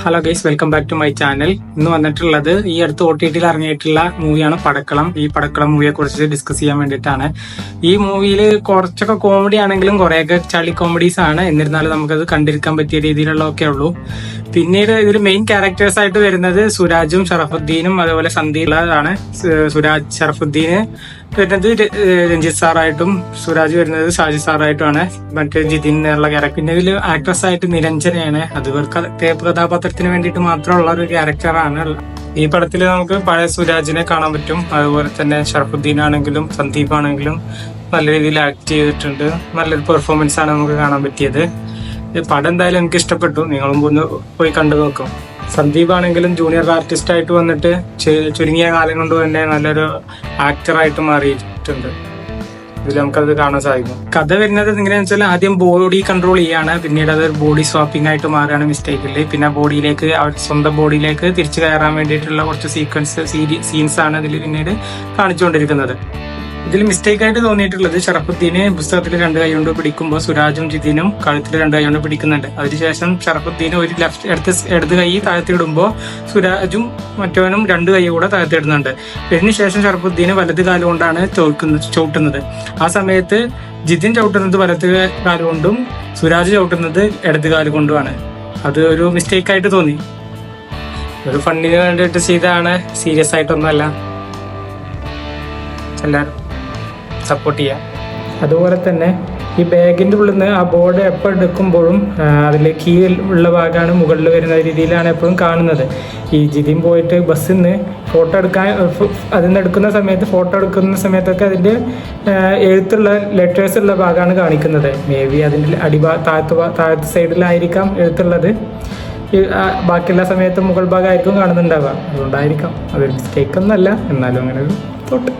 Hello guys welcome back to my channel ഇന്ന് വന്നിട്ടുള്ളത് ഈ അടുത്ത് ഒ ടി ടിയിൽ ഇറങ്ങിയിട്ടുള്ള മൂവിയാണ് പടക്കളം. ഈ പടക്കളം മൂവിയെ കുറിച്ച് ഡിസ്കസ് ചെയ്യാൻ വേണ്ടിയിട്ടാണ്. ഈ മൂവിയിൽ കുറച്ചൊക്കെ കോമഡി ആണെങ്കിലും കുറേയൊക്കെ ചളി കോമഡീസ് ആണ്. എന്നിരുന്നാലും നമുക്കത് കണ്ടിരിക്കാൻ പറ്റിയ രീതിയിലുള്ളതൊക്കെ ഉള്ളൂ. പിന്നീട് ഇതിൽ മെയിൻ ക്യാരക്ടേഴ്സ് ആയിട്ട് വരുന്നത് സുരാജും ഷറഫുദ്ദീനും അതുപോലെ സന്ദീപാണ് സുരാജ് ഷറഫുദ്ദീന് വരുന്നത് രഞ്ജിത്ത് സാറായിട്ടും സുരാജ് വരുന്നത് ഷാജി സാറായിട്ടുമാണ് മറ്റേ ജിതിൻ എന്നുള്ള ക്യാരക്ടർ പിന്നെ ഇതിൽ ആക്ട്രസ് ആയിട്ട് നിരഞ്ജനയാണ്. അത് ഇവർക്ക് കഥാപാത്രത്തിന് വേണ്ടിയിട്ട് മാത്രമുള്ള ഒരു ക്യാരക്ടറാണ് ഈ പടത്തിൽ നമുക്ക് പഴയ സുരാജിനെ കാണാൻ പറ്റും. അതുപോലെ തന്നെ ഷറഫുദ്ദീൻ ആണെങ്കിലും സന്ദീപ് ആണെങ്കിലും നല്ല രീതിയിൽ ആക്ട് ചെയ്തിട്ടുണ്ട്. നല്ലൊരു പെർഫോമൻസ് ആണ് നമുക്ക് കാണാൻ പറ്റിയത്. പടം എന്തായാലും എനിക്ക് ഇഷ്ടപ്പെട്ടു. നിങ്ങളും ഒന്ന് പോയി കണ്ടു നോക്കും. സന്ദീപ് ആണെങ്കിലും ജൂനിയർ ആർട്ടിസ്റ്റ് ആയിട്ട് വന്നിട്ട് ചുരുങ്ങിയ കാലം കൊണ്ട് തന്നെ നല്ലൊരു ആക്ടറായിട്ട് മാറിയിട്ടുണ്ട്. ഇതിൽ നമുക്കത് കാണാൻ സാധിക്കും. കഥ വരുന്നത് എങ്ങനെയാണെന്ന് വെച്ചാൽ ആദ്യം ബോഡി കൺട്രോൾ ചെയ്യാണ്. പിന്നീട് അത് ബോഡി സ്വാപ്പിംഗ് ആയിട്ട് മാറുകയാണ് മിസ്റ്റേക്കിൽ പിന്നെ ബോഡിയിലേക്ക് അവർ സ്വന്തം ബോഡിയിലേക്ക് തിരിച്ചു കയറാൻ വേണ്ടിയിട്ടുള്ള കുറച്ച് സീക്വൻസ് സീൻസ് ആണ് ഇതിൽ പിന്നീട് കാണിച്ചുകൊണ്ടിരിക്കുന്നത്. ഇതിൽ മിസ്റ്റേക്ക് ആയിട്ട് തോന്നിയിട്ടുള്ളത് ഷറഫുദ്ദീനെ പുസ്തകത്തിൽ രണ്ട് കൈ കൊണ്ട് പിടിക്കുമ്പോൾ സുരാജും ജിതിനും കഴുത്തിൽ രണ്ട് കൈ കൊണ്ട് പിടിക്കുന്നുണ്ട്. അതിനുശേഷം ഷറഫുദ്ദീന് ഒരു ലെഫ്റ്റ് ഇടത്ത് ഇടത് കൈ താഴ്ത്തിയിടുമ്പോൾ സുരാജും മറ്റവനും രണ്ട് കൈ കൂടെ താഴ്ത്തിയിടുന്നുണ്ട് ഇതിനുശേഷം ഷറഫുദ്ദീന് വലത് കാലം കൊണ്ടാണ് ചോക്കുന്നത് ചവിട്ടുന്നത്. ആ സമയത്ത് ജിതിൻ ചവിട്ടുന്നത് വലത് കാലം കൊണ്ടും സുരാജ് ചവിട്ടുന്നത് ഇടത് കാലം കൊണ്ടുമാണ്. അത് ഒരു മിസ്റ്റേക്ക് ആയിട്ട് തോന്നി. ഒരു ഫണ്ടിന് വേണ്ടിയിട്ട് ചെയ്തതാണ് സീരിയസ് ആയിട്ടൊന്നുമല്ല. എല്ലാവരും സപ്പോർട്ട് ചെയ്യാം. അതുപോലെ തന്നെ ഈ ബാഗിന്റെ ഉള്ളിൽ നിന്ന് ആ ബോർഡ് എപ്പോൾ എടുക്കുമ്പോഴും അതിൽ കീ ഉള്ള ഭാഗമാണ് മുകളിൽ വരുന്ന രീതിയിലാണ് എപ്പോഴും കാണുന്നത്. ഈ ജിതിയും പോയിട്ട് ബസ്സിൽ നിന്ന് ഫോട്ടോ എടുക്കാൻ അതിൽ നിന്ന് എടുക്കുന്ന സമയത്ത് ഫോട്ടോ എടുക്കുന്ന സമയത്തൊക്കെ അതിന്റെ എഴുത്തുള്ള ലെറ്റേഴ്സ് ഉള്ള ഭാഗമാണ് കാണിക്കുന്നത്. മേ ബി അതിന്റെ അടിഭാ താഴത്ത് താഴത്ത് സൈഡിലായിരിക്കാം എഴുത്തുള്ളത്. ബാക്കിയുള്ള സമയത്ത് മുകൾ ഭാഗമായിരിക്കും കാണുന്നുണ്ടാവുക. അതുകൊണ്ടായിരിക്കാം. അതൊരു മിസ്റ്റേക്ക് ഒന്നല്ല എന്നാലും അങ്ങനെ ഒരു തോട്ട്